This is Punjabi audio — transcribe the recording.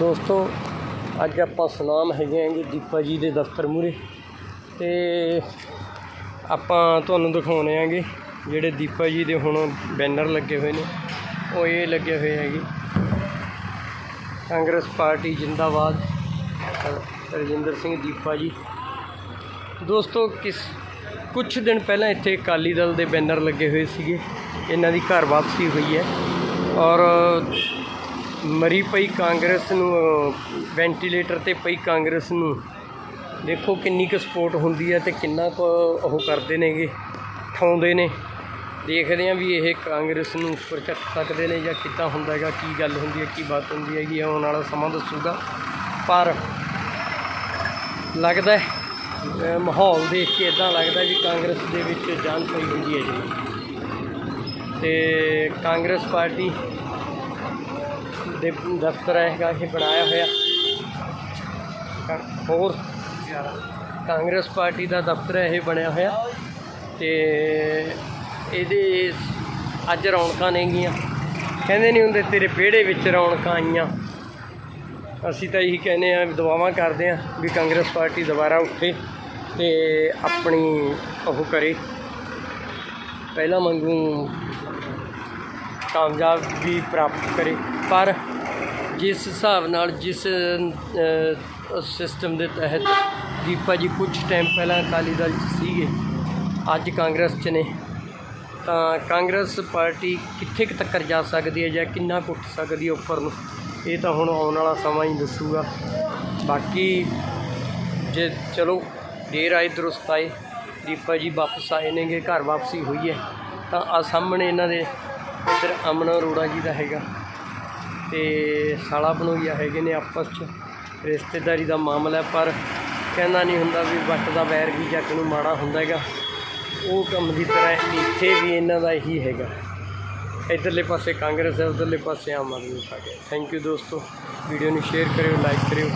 ਦੋਸਤੋ, ਅੱਜ ਆਪਾਂ ਸਲਾਮ ਹੈਗੇ ਆਂਗੇ ਦੀਪਾ ਜੀ ਦੇ ਦਫ਼ਤਰ ਮੂਰੇ ਤੇ ਆਪਾਂ ਤੁਹਾਨੂੰ ਦਿਖਾਉਣੇ ਆਂਗੇ ਜਿਹੜੇ ਦੀਪਾ ਜੀ ਦੇ ਹੁਣ ਬੈਨਰ ਲੱਗੇ ਹੋਏ ਨੇ। ਉਹ ਇਹ ਲੱਗੇ ਹੋਏ ਹੈਗੇ। ਕਾਂਗਰਸ ਪਾਰਟੀ ਜਿੰਦਾਬਾਦ ਰਜਿੰਦਰ ਸਿੰਘ ਦੀਪਾ ਜੀ। ਦੋਸਤੋ, ਕਿਸ ਕੁਝ ਦਿਨ ਪਹਿਲਾਂ ਇੱਥੇ ਅਕਾਲੀ ਦਲ ਦੇ ਬੈਨਰ ਲੱਗੇ ਹੋਏ ਸੀਗੇ। ਇਹਨਾਂ ਦੀ ਘਰ ਵਾਪਸੀ ਹੋਈ ਹੈ। ਔਰ ਮਰੀ ਪਈ ਕਾਂਗਰਸ ਨੂੰ, ਵੈਂਟੀਲੇਟਰ ਤੇ ਪਈ ਕਾਂਗਰਸ ਨੂੰ। ਦੇਖੋ ਕਿੰਨੀ ਕੁ ਸਪੋਰਟ ਹੁੰਦੀ ਹੈ ਤੇ ਕਿੰਨਾ ਕੁ ਉਹ ਕਰਦੇ ਨੇਗੇ ਠਾਉਂਦੇ ਨੇ। ਦੇਖਦੇ ਹਾਂ ਵੀ ਇਹ ਕਾਂਗਰਸ ਨੂੰ ਉੱਪਰ ਚੱਕ ਸਕਦੇ ਨੇ ਜਾਂ ਕਿੱਦਾਂ ਹੁੰਦਾ ਹੈਗਾ, ਕੀ ਗੱਲ ਹੁੰਦੀ ਹੈ, ਕੀ ਬਾਤ ਹੁੰਦੀ ਹੈਗੀ ਆਉਣ ਵਾਲਾ ਸਮਾਂ ਦੱਸੂਗਾ। ਪਰ ਲੱਗਦਾ ਮਾਹੌਲ ਦੇਖ ਕੇ ਇਦਾਂ ਲੱਗਦਾ ਵੀ ਕਾਂਗਰਸ ਦੇ ਵਿੱਚ ਜਾਨ ਪਈ ਹੁੰਦੀ ਹੈ ਜੀ। ਤੇ ਕਾਂਗਰਸ ਪਾਰਟੀ ਦੇ ਦਫ਼ਤਰ ਹੈਗਾ, ਇਹ ਬਣਾਇਆ ਹੋਇਆ। ਹੋਰ ਕਾਂਗਰਸ ਪਾਰਟੀ ਦਾ ਦਫ਼ਤਰ ਇਹ ਬਣਿਆ ਹੋਇਆ। ਤੇ ਇਹਦੇ ਅੱਜ ਰੌਣਕਾਂ ਨੇਗੀਆਂ। ਕਹਿੰਦੇ ਨਹੀਂ ਹੁੰਦੇ, ਤੇਰੇ ਵਿਹੜੇ ਵਿੱਚ ਰੌਣਕਾਂ ਆਈਆਂ। ਅਸੀਂ ਤਾਂ ਇਹੀ ਕਹਿੰਦੇ ਆ, ਦੁਆਵਾਂ ਕਰਦੇ ਆ ਵੀ ਕਾਂਗਰਸ ਪਾਰਟੀ ਦੁਬਾਰਾ ਉੱਠੇ ਤੇ ਆਪਣੀ ਉਹ ਕਰੇ। ਪਹਿਲਾਂ ਵਾਂਗੂ ਕਾਮਯਾਬੀ ਪ੍ਰਾਪਤ ਕਰੇ। ਪਰ ਜਿਸ ਹਿਸਾਬ ਨਾਲ ਜਿਸ ਸਿਸਟਮ ਦੇ ਤਹਿਤ ਦੀਪਾ ਜੀ ਕੁਝ ਟਾਈਮ ਪਹਿਲਾਂ ਅਕਾਲੀ ਦਲ 'ਚ ਸੀਗੇ, ਅੱਜ ਕਾਂਗਰਸ 'ਚ ਨੇ, ਤਾਂ ਕਾਂਗਰਸ ਪਾਰਟੀ ਕਿੱਥੇ ਕੁ ਤੱਕ ਜਾ ਸਕਦੀ ਹੈ ਜਾਂ ਕਿੰਨਾ ਕੁੱਟ ਸਕਦੀ ਹੈ ਉੱਪਰ ਨੂੰ, ਇਹ ਤਾਂ ਹੁਣ ਆਉਣ ਵਾਲਾ ਸਮਾਂ ਹੀ ਦੱਸੂਗਾ। ਬਾਕੀ ਜੇ ਚਲੋ ਦੇਰ ਆਏ ਦਰੁਸਤ ਆਏ, ਦੀਪਾ ਜੀ ਵਾਪਸ ਆਏ ਨੇਗੇ, ਘਰ ਵਾਪਸੀ ਹੋਈ ਹੈ, ਤਾਂ ਆ ਸਾਹਮਣੇ ਇਹਨਾਂ ਦੇ ਇੱਧਰ ਅਮਨ ਅਰੋੜਾ ਜੀ ਦਾ ਹੈਗਾ। ਤੇ ਸਾਲਾ ਬਨੋਈਆ ਹੈਗੇ ਨੇ ਆਪਸ 'ਚ, ਰਿਸ਼ਤੇਦਾਰੀ ਦਾ ਮਾਮਲਾ ਪਰ ਕਹਿੰਦਾ ਨਹੀਂ ਹੁੰਦਾ ਵੀ ਵੱਟ ਦਾ ਵੈਰ ਵੀ ਜੱਟ ਨੂੰ ਮਾੜਾ ਹੁੰਦਾ ਹੈਗਾ। ਉਹ ਕੰਮ ਦੀ ਤਰ੍ਹਾਂ ਇੱਥੇ ਵੀ ਇਹਨਾਂ ਦਾ ਹੀ ਹੈਗਾ। ਇਧਰਲੇ ਪਾਸੇ ਕਾਂਗਰਸ ਹੈ, ਉਧਰਲੇ ਪਾਸੇ Aam Aadmi party thank you ਦੋਸਤੋ। ਵੀਡੀਓ ਨੂੰ ਸ਼ੇਅਰ ਕਰਿਓ ਲਾਈਕ ਕਰਿਓ।